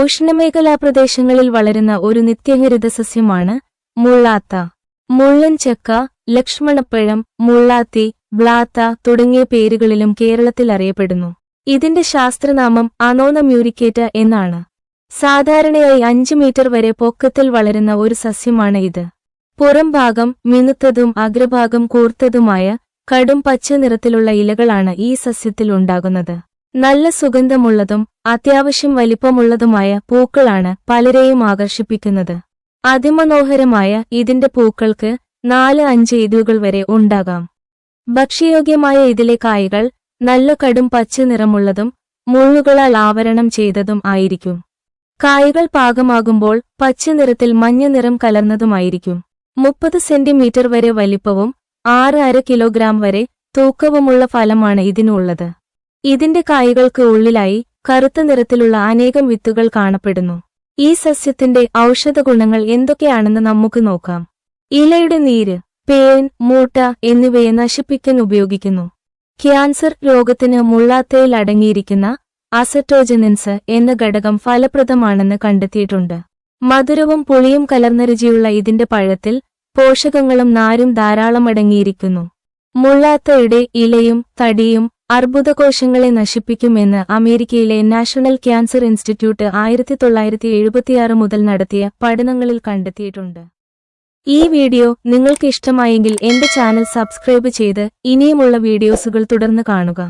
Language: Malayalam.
ഉഷ്ണമേഖലാ പ്രദേശങ്ങളിൽ വളരുന്ന ഒരു നിത്യഹരിത സസ്യമാണ് മുള്ളാത്ത. മുള്ളൻ ചക്ക ലക്ഷ്മണപ്പഴം മുള്ളാത്തി ബ്ലാത്ത തുടങ്ങിയ പേരുകളിലും കേരളത്തിൽ അറിയപ്പെടുന്നു. ഇതിന്റെ ശാസ്ത്രനാമം അനോന മ്യൂരിക്കേറ്റ എന്നാണ്. സാധാരണയായി അഞ്ച് മീറ്റർ വരെ പൊക്കത്തിൽ വളരുന്ന ഒരു സസ്യമാണ് ഇത്. പുറം ഭാഗം മിനുത്തതും അഗ്രഭാഗം കൂർത്തതുമായ കടും പച്ച നിറത്തിലുള്ള ഇലകളാണ് ഈ സസ്യത്തിൽ ഉണ്ടാകുന്നത്. നല്ല സുഗന്ധമുള്ളതും അത്യാവശ്യം വലിപ്പമുള്ളതുമായ പൂക്കളാണ് പലരെയും ആകർഷിപ്പിക്കുന്നത്. അതിമനോഹരമായ ഇതിന്റെ പൂക്കൾക്ക് നാല് അഞ്ച് ഇതുകൾ വരെ ഉണ്ടാകാം. ഭക്ഷ്യയോഗ്യമായ ഇതിലെ കായകൾ നല്ല കടും പച്ച നിറമുള്ളതും മുള്ളുകളാൽ ആവരണം ചെയ്തതും ആയിരിക്കും. കായ്കൾ പാകമാകുമ്പോൾ പച്ച നിറത്തിൽ മഞ്ഞ നിറം കലർന്നതുമായിരിക്കും. മുപ്പത് സെന്റിമീറ്റർ വരെ വലിപ്പവും ആറ് അര കിലോഗ്രാം വരെ തൂക്കവുമുള്ള ഫലമാണ് ഇതിനുള്ളത്. ഇതിന്റെ കായ്കൾക്ക് ഉള്ളിലായി കറുത്ത നിറത്തിലുള്ള അനേകം വിത്തുകൾ കാണപ്പെടുന്നു. ഈ സസ്യത്തിന്റെ ഔഷധ ഗുണങ്ങൾ എന്തൊക്കെയാണെന്ന് നമുക്ക് നോക്കാം. ഇലയുടെ നീര് പേൻ മൂട്ട എന്നിവയെ നശിപ്പിക്കാൻ ഉപയോഗിക്കുന്നു. ക്യാൻസർ രോഗത്തിന് മുള്ളാത്തയിൽ അടങ്ങിയിരിക്കുന്ന അസറ്റോജനൻസ് എന്ന ഘടകം ഫലപ്രദമാണെന്ന് കണ്ടെത്തിയിട്ടുണ്ട്. മധുരവും പുളിയും കലർന്ന രുചിയുള്ള ഇതിന്റെ പഴത്തിൽ പോഷകങ്ങളും നാരും ധാരാളം അടങ്ങിയിരിക്കുന്നു മുള്ളാത്തയുടെ ഇലയും തടിയും അർബുദകോശങ്ങളെ നശിപ്പിക്കുമെന്ന് അമേരിക്കയിലെ നാഷണൽ ക്യാൻസർ ഇൻസ്റ്റിറ്റ്യൂട്ട് ആയിരത്തി തൊള്ളായിരത്തി എഴുപത്തിയാറ് മുതൽ നടത്തിയ പഠനങ്ങളിൽ കണ്ടെത്തിയിട്ടുണ്ട്. ഈ വീഡിയോ നിങ്ങൾക്ക് ഇഷ്ടമായെങ്കിൽ എന്റെ ചാനൽ സബ്സ്ക്രൈബ് ചെയ്ത് ഇനിയുമുള്ള വീഡിയോസുകൾ തുടർന്ന് കാണുക.